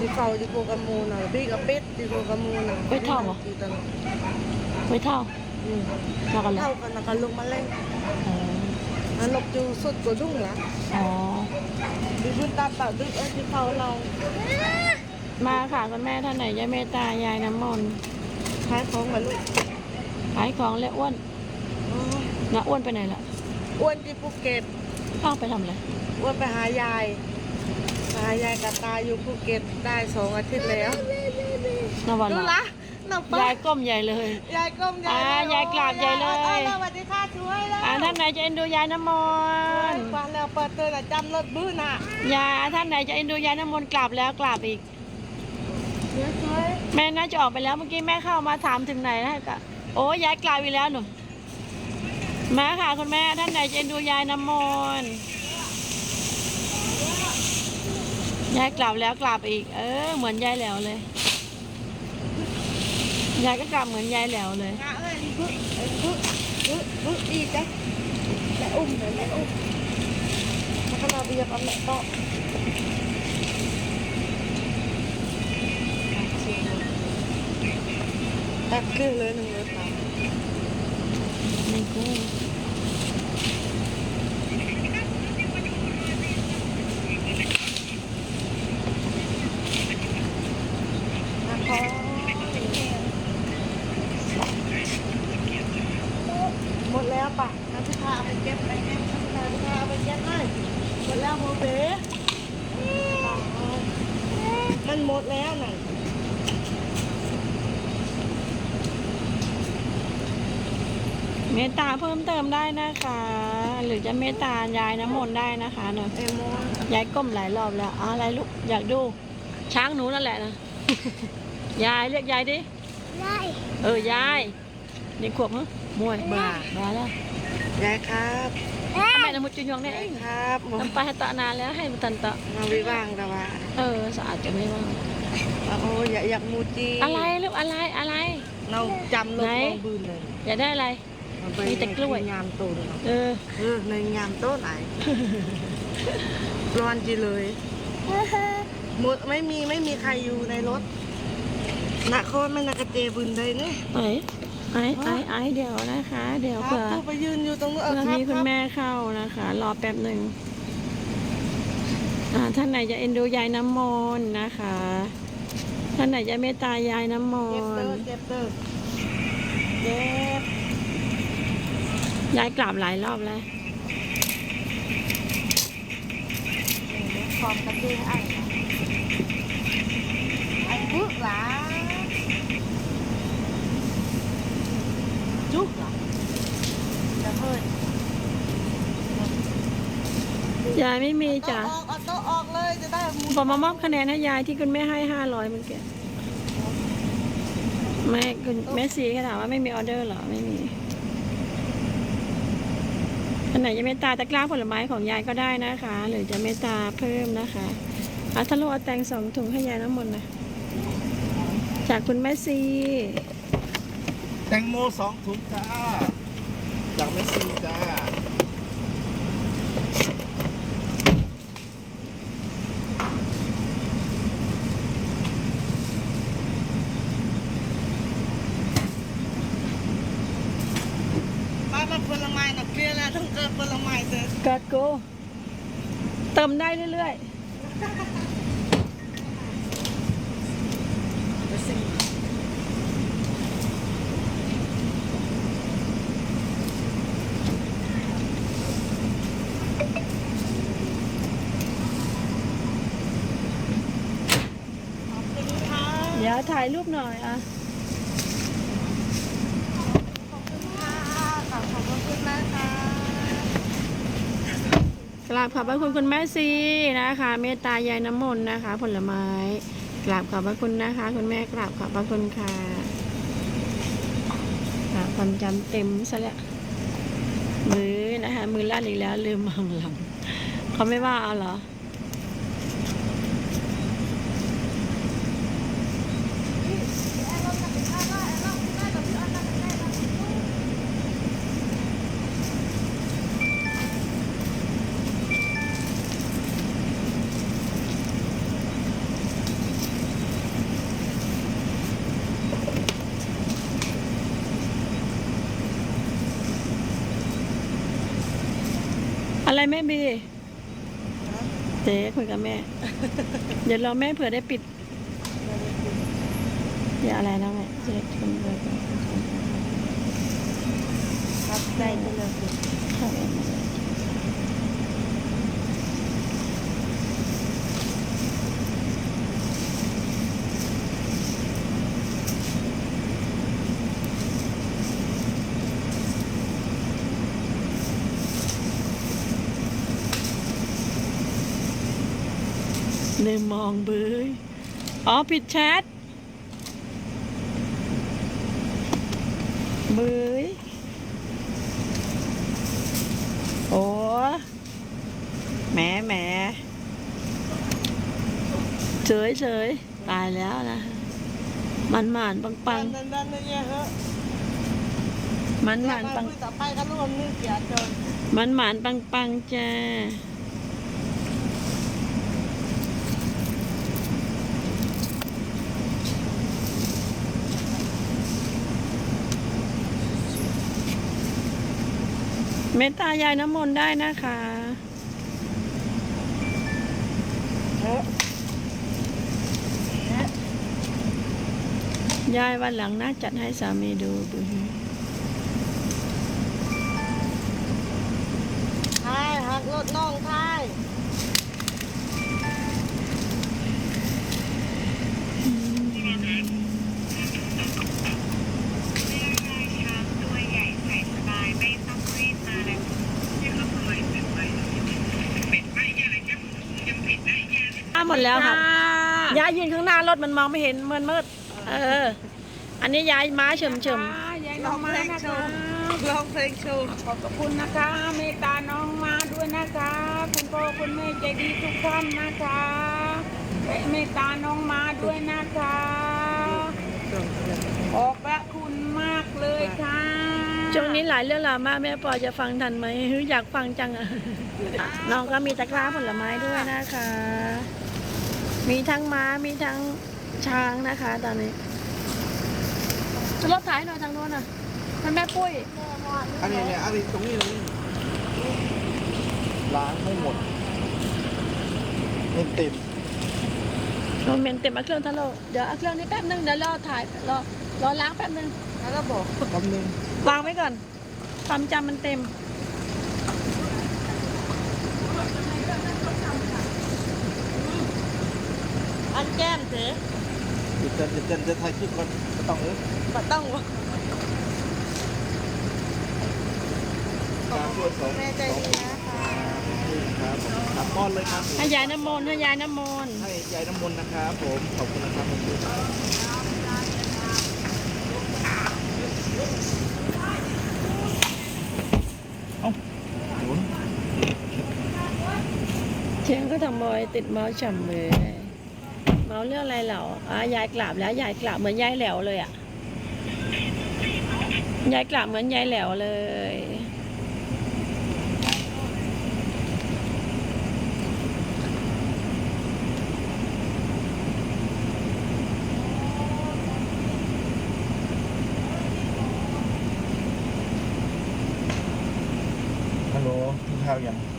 ที่เฝ้าที่โกกามูน่ะพี่กับเป็ดที่โกกามูน่ะเป็ดเท่าเหรอที่ตลอดไม่เท่าอืมแล้วกันแล้วเท่ากันนะกันลงมาเล่นมันลบจูสุดกว่าดุ้งละอ๋อดิบุญตาเปล่าดึกเอ้ยที่เฝ้าเรามาค่ะคุณแม่ท่านไหนยายเมตตายายน้ำมนต์ขายของมาลูกขายของและอ้วนอ๋อนะอ้วนไปไหนล่ะอ้วนที่ภูเก็ตเข้าไปทำอะไรอ้วนไปหายายไปหายายกับตาอยู่ภูเก็ตได้สองอาทิตย์แล้วนวันดูละละน้ำปลายายก้มใหญ่เลย ยายก้มยายอ่ายายกราบใหญ่เลยอาอาสวัสดีค่ะช่วยแล้วอ่าท่านไหนจะเอ็นดูยายน้ำมนต์ฟังแล้วเปิดเตือนอะจำรถบื้อน่ะยาท่านไหนจะเอ็นดูยายน้ำมนต์กราบแล้วกราบอีกช่วยแม่น่าจะออกไปแล้วเมื่อกี้แม่เข้ามาถามถึงไหนนะกะโอ้ยายกล่าวอีกแล้วหนูมาค่ะคุณแม่ท่านไหนจะเอ็นดูยายน้ำมนต์ ยายกลับแล้วกลับอีก เออ เหมือนยายแหลวเลย ยายก็กลับเหมือนยายแหลวเลยงะเอ้ยบึ้เอ้ยบึ้บึ้บึ้อีกจ้ะแม่อุ้มเลยแม่อุ้มแล้วก็มาเบียบเอาแม่โต๊ะแอบขึ้นเลยหนึ่งเลยค่ะ ไม่กู้ นะคะหมดแล้วป่ะน้ำพิธาเอาไปเก็บไปเก็บน้ำพิธาพิธาเอาไปเก็บเลยหมด แล้วโมเบ๋มันหมดแล้วน่ะเมตตาเพิ่มเติมได้นะคะ หรือจะเมตตายายน้ำมนต์ได้นะคะเนอะเอโมยายก้มหลายรอบแล้วอะอะไรลูกอยากดู ช้างหนูนั่นแหละนะ ยายเรียกยายดิ ได้เออยายเด็กขวบฮะมวยบ้าบ้าแล้ว ยายครับ ทำไมน้ำมุดจุนยองเนี่ยยายครับหมน้ำปลาให้ตะนานแล้วให้มันตันตะมาวิว่างแต่ว่าเออสะอาดจะไม่ว่างโอ้อยากอยากมูจีอะไรลูกอะไรอะไร เราจำรถไหนมองบืนเลยอยากได้อะไรเอาไปมีแต่กล้วยในงามโตเลยเนาะเออเออในงามโต๊ะไหนร้อนจีเลยหมดไม่มีไม่มีใครอยู่ในรถนักโคตรไม่นักกระเจบืนเลยเนี่ยไอ้ ไอ้ไอ้ไอ้เดี๋ยวนะคะ เดี๋ยวครัเผื่บอผู้ไปยืนอยู่ตรงนู้นเออเพื่อครับมีคุคณรับแม่เข้านะคะ รอแป๊บหนึ่งอ่าท่านไหนจะเอ็นดูยายน้ำมนต์นะคะ ท่านไหนจะเมตตายายน้ำมเจ็บเด้อนต์เจ็บเด้อเจ็บยายกราบหลายรอบแล้วความกระเจไอ้ไอ้บึกหลา จุกหลาจะเพิ่นยายไม่มีจ้ะอออกเอาโต๊ะออกเลยจะได้มุนผมมามอบคะแนนให้ยายที่คุณแม่ให้ห้าร้อยเมื่อกี้แม่คุณแม่ซีก็ถามว่าไม่มีออเดอร์เหรอไม่มีอันไหนจะเมตตาตะกร้าผลไม้ของยายก็ได้นะคะ หรือจะเมตตาเพิ่มนะคะอาทะโลเอาแตงสองถุงให้ยายน้ำมนต์นะจากคุณแม่ซี แตงโมสองถุงจ้า จากแม่ซีจ้าป้ามาผลไม้น่ะเคลียร์แล้วต้องเกิดผลไม้เด้อกัดโกเติมได้เรื่อยๆ ดี๋ยวถ่ายรูปหน่อยอะกราบขอบพระคุณคุณแม่ซีนะคะ เมตตายายน้ำมนต์นะคะ ผลไม้กราบขอบพระคุณนะคะ คุณแม่กราบขอบพระคุณค่ะค่ะความจำเต็มซะแล้วมือนะคะ มือลั่นอีกแล้วลืมมองหลังเขาไม่ว่าเอาเหรอ อะไรแม่บีเจ๊คุยกับแม่ เดี๋ยวรอแม่เผื่อได้ปิดอย่าอะไรนะแม่เจ๊คนเลยครับใจไปเลยเข้า เองลืมมองเบยอ๋อผิดแชทเบยโอ้แหมแหมเฉยเฉยตายแล้วนะ มันหมานปังปังดันดันเนี่ยฮะมันหมานปังต่อไปก็รวมนึกเสียจนมันหมานปังปังจ้า เมตตายายน้ำมนต์ได้นะคะยายวันหลังน่าจัดให้สามีดูดูใช่หักรถน้องทาย อ้าหมด แล้วค่ะยายยืนข้างหน้ารถมันมองไม่เห็นมันมืดเออ อันนี้ยายม้าเฉิมเฉิมยายน้องมานะคะร้องเพลงโชว์ขอบพระคุณนะคะเมตตาน้องมาด้วยนะคะ คุณพ่อคุณแม่ใจดีทุกท่านนะคะและเมตตาน้องมาด้วยนะคะขอบพระคุณมากเลยค่ะช่วงนี้หลายเรื่องราวมากแม่ปอจะฟังทันไหมหรืออยากฟังจังอะน้องก็มีตะกร้าผลไม้ด้วยนะคะ มีทั้งม้ามีทั้งช้างนะคะ ตอนนี้รถถ่ายหน่อยทางโน้นอะมันแม่ปุ้ย อันนี้เนี่ยอันนี้ตรงนี้ตรงนี้ล้างให้หมดเต็มเต็มโมเมนต์เต็มเอาเครื่องทะโลเดี๋ยวเอาเครื่องนี้แป๊บนึงเดี๋ยวรอถ่ายรอรอล้างแป๊บนึงแล้วก็บอกคำหนึ่งวางไว้ก่อนความจำมันเต็ม อันแก้มเจ๊เดี๋ยวเต้นเดี๋ยวเต้นจะถ่ายคลิปก่อนก็ต้องเออบัต้องตามด้วยสองแม่ใจสองดีนะคะครับตับป้อนเลยครับให้ยายน้ำมนต์ให้ยายน้ำมนต์ให้ยายน้ำมนต์นะครับผม ขอบคุณนะครับขอบคุณครับเอ้าหมุนเชียงก็ทำบอยติดเมาส์ฉ่ำเลย เมาเรื่องอะไรเหรออะยายกราบแล้วยายกราบเหมือนยายแหลวเลยอะยายกราบเหมือนยายแหลวเลย ฮัลโหลกินข้าวยัง